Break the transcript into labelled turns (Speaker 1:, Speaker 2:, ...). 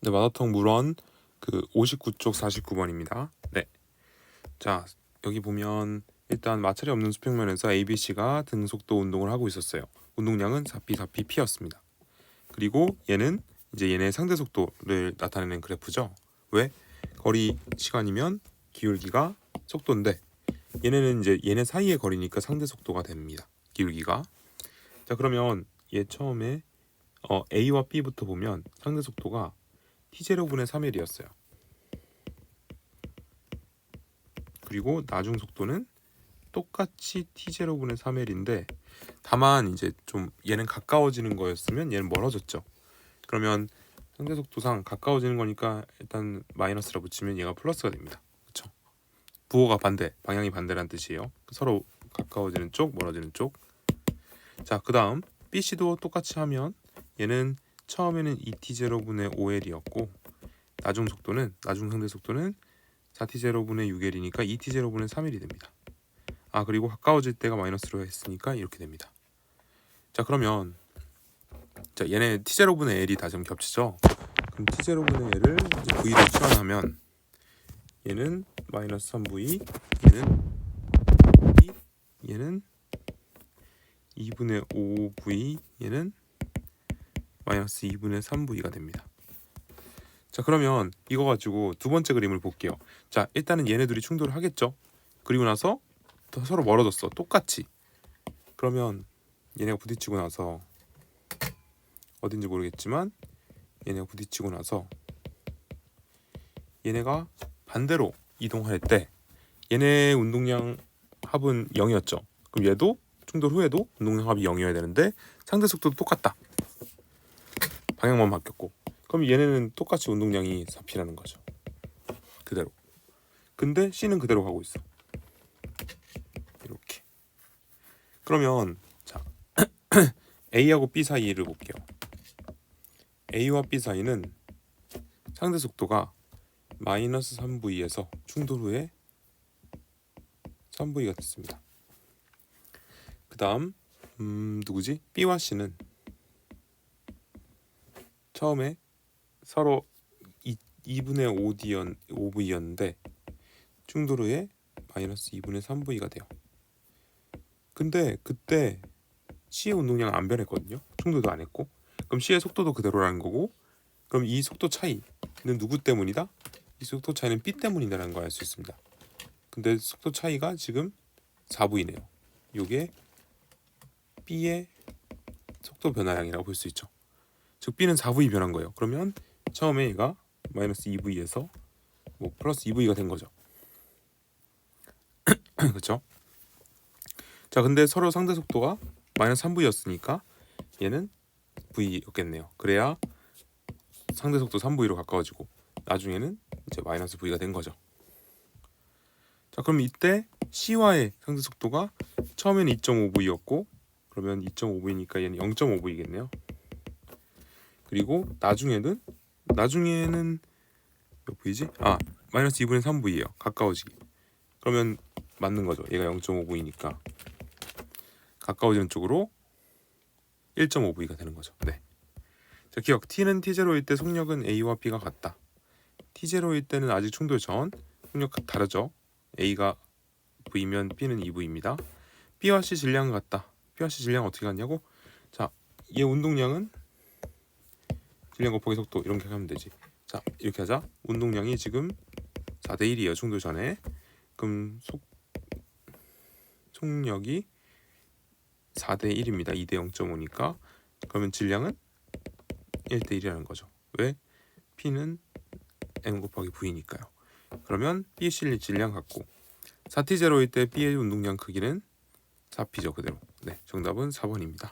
Speaker 1: 네, 마라톤 물원 그 59쪽 49번입니다. 네. 자, 여기 보면 일단 마찰이 없는 수평면에서 ABC가 등속도 운동을 하고 있었어요. 운동량은 4P 4P P였습니다. 그리고 얘는 이제 얘네 상대 속도를 나타내는 그래프죠. 왜? 거리 시간이면 기울기가 속도인데 얘네는 이제 얘네 사이의 거리니까 상대 속도가 됩니다. 기울기가. 자, 그러면 얘 처음에 어, A와 B부터 보면 상대 속도가 t0분의 3L이었어요. 그리고 나중 속도는 똑같이 t0분의 3L인데 다만 이제 좀 얘는 가까워지는 거였으면 얘는 멀어졌죠. 그러면 상대 속도상 가까워지는 거니까 일단 마이너스라 붙이면 얘가 플러스가 됩니다. 그렇죠? 부호가 반대, 방향이 반대란 뜻이에요. 서로 가까워지는 쪽, 멀어지는 쪽. 자, 그다음 BC도 똑같이 하면 얘는 처음에는 2t0분의 5L이었고 나중 속도는 나중 상대 속도는 4t0분의 6L이니까 2t0분의 3L이 됩니다. 아 그리고 가까워질 때가 마이너스로 했으니까 이렇게 됩니다. 자 그러면 자 얘네 t0분의 L이 다좀 겹치죠. 그럼 t0분의 L을 v로 치환하면 얘는 마이너스 3v 얘는 2 얘는 2분의 5v 얘는 마이너스 2분의 3v가 됩니다. 자 그러면 이거 가지고 두 번째 그림을 볼게요. 자 일단은 얘네들이 충돌을 하겠죠. 그리고 나서 더 서로 멀어졌어. 똑같이. 그러면 얘네가 부딪히고 나서 어딘지 모르겠지만 얘네가 부딪히고 나서 얘네가 반대로 이동할 때 얘네 운동량 합은 0이었죠. 그럼 얘도 충돌 후에도 운동량 합이 0이어야 되는데 상대 속도도 똑같다. 방향만 바뀌었고. 그럼 얘네는 똑같이 운동량이 4P라는 거죠. 그대로. 근데 C는 그대로 가고 있어. 이렇게. 그러면 자 A하고 B 사이를 볼게요. A와 B 사이는 상대 속도가 마이너스 3V에서 충돌 후에 3V가 됐습니다. 그 다음 음 누구지? B와 C는 처음에 서로 2, 2분의 5D였, 5V였는데 충돌 후에 마이너스 2분의 3V가 돼요. 근데 그때 C의 운동량은 안 변했거든요. 충돌도 안 했고. 그럼 C의 속도도 그대로라는 거고 그럼 이 속도 차이는 누구 때문이다? 이 속도 차이는 B 때문이다라는 걸 알 수 있습니다. 근데 속도 차이가 지금 4V네요. 요게 B의 속도 변화량이라고 볼 수 있죠. 즉 B는 4V 변한 거예요. 그러면 처음에 얘가 마이너스 2V에서 뭐 플러스 2V가 된 거죠. 그렇죠? 자, 근데 서로 상대 속도가 마이너스 3V였으니까 얘는 V였겠네요. 그래야 상대 속도 3V로 가까워지고 나중에는 이제 마이너스 V가 된 거죠. 자, 그럼 이때 C와의 상대 속도가 처음에는 2.5V였고 그러면 2.5V니까 얘는 0.5V겠네요. 그리고 나중에는 나중에는 몇 V지? 아 마이너스 2분의 3V예요. 가까워지기. 그러면 맞는 거죠. 얘가 0.5V니까 가까워지는 쪽으로 1.5V가 되는 거죠. 네. 자 기억 T는 T0일 때 속력은 A와 B가 같다. T0일 때는 아직 충돌 전 속력 다르죠. A가 V면 B는 2V입니다. B와 C 질량은 같다. B와 C 질량 어떻게 같냐고? 자, 얘 운동량은 질량 곱하기 속도 이렇게 하면 되지. 자 이렇게 하자. 운동량이 지금 4대 1이에요. 충돌 전에. 그럼 속 속력이 4대 1입니다. 2대 0.5니까 그러면 질량은 1대 1이라는 거죠. 왜? P는 M 곱하기 V니까요. 그러면 B의 실리 질량 같고 4T0일 때 B의 운동량 크기는 4P죠 그대로. 네, 정답은 4번입니다.